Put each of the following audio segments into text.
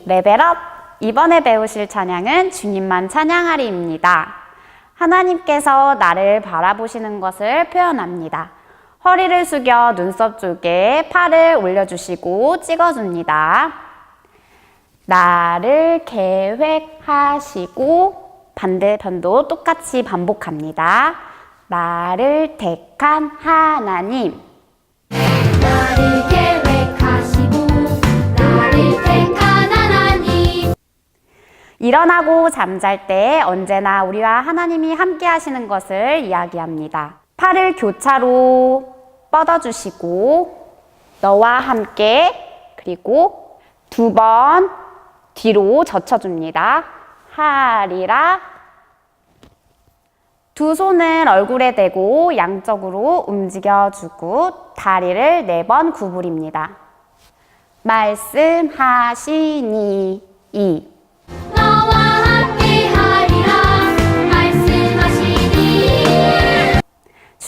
이 레벨업 이번에 배우실 찬양은 주님만 찬양하리입니다. 하나님께서 나를 바라보시는 것을 표현합니다. 허리를 숙여 눈썹 쪽에 팔을 올려주시고 찍어줍니다. 나를 계획하시고 반대편도 똑같이 반복합니다. 나를 택한 하나님. 나를 일어나고 잠잘 때 언제나 우리와 하나님이 함께 하시는 것을 이야기합니다. 팔을 교차로 뻗어주시고 너와 함께 그리고 두 번 뒤로 젖혀줍니다. 하리라 두 손을 얼굴에 대고 양쪽으로 움직여주고 다리를 네 번 구부립니다. 말씀하시니 이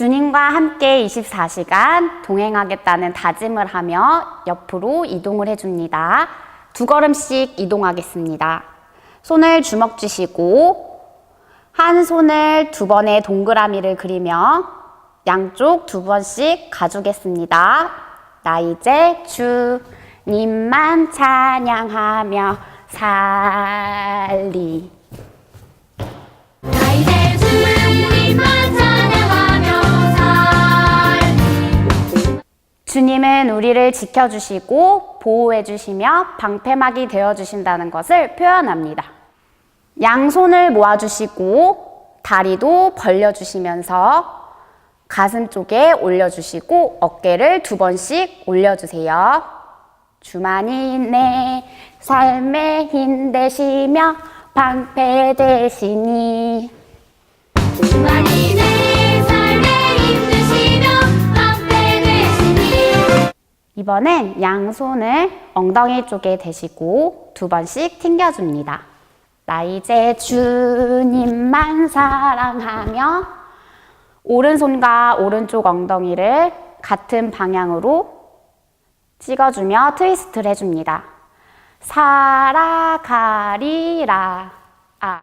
주님과 함께 24시간 동행하겠다는 다짐을 하며 옆으로 이동을 해줍니다. 두 걸음씩 이동하겠습니다. 손을 주먹 쥐시고 한 손을 두 번의 동그라미를 그리며 양쪽 두 번씩 가주겠습니다. 나 이제 주님만 찬양하며 살리. 주님은 우리를 지켜주시고 보호해주시며 방패막이 되어주신다는 것을 표현합니다. 양손을 모아주시고 다리도 벌려주시면서 가슴 쪽에 올려주시고 어깨를 두 번씩 올려주세요. 주만이 내 삶의 힘 되시며 방패 되시니 주만이 이번엔 양손을 엉덩이 쪽에 대시고 두 번씩 튕겨줍니다. 나 이제 주님만 사랑하며 오른손과 오른쪽 엉덩이를 같은 방향으로 찍어주며 트위스트를 해줍니다. 살아가리라. 아.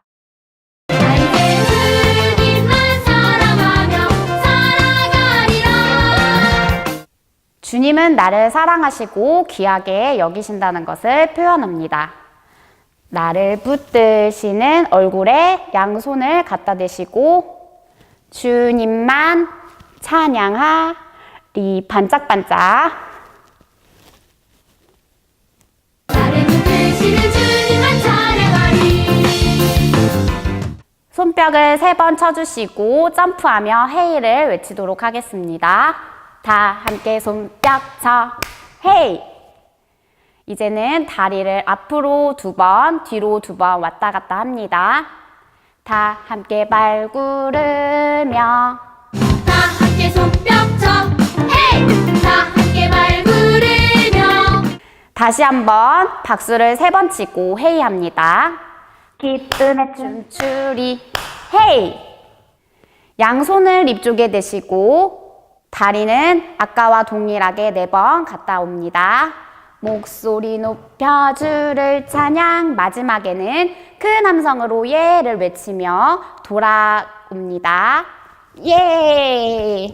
주님은 나를 사랑하시고 귀하게 여기신다는 것을 표현합니다. 나를 붙드시는 얼굴에 양손을 갖다 대시고 주님만 찬양하리 반짝반짝 손뼉을 세 번 쳐주시고 점프하며 헤이를 외치도록 하겠습니다. 다 함께 손뼉 쳐 헤이! 이제는 다리를 앞으로 두 번, 뒤로 두 번 왔다 갔다 합니다. 다 함께 발 구르며. 다 함께 손뼉쳐 헤이! 다 함께 말 부르며. 다시 한번 박수를 세 번 치고 헤이 합니다. 기쁨의 춤추리. 헤이! 양손을 입 쪽에 대시고 다리는 아까와 동일하게 네 번 갔다 옵니다. 목소리 높여 주를 찬양 마지막에는 큰 함성으로 예를 외치며 돌아옵니다. 예!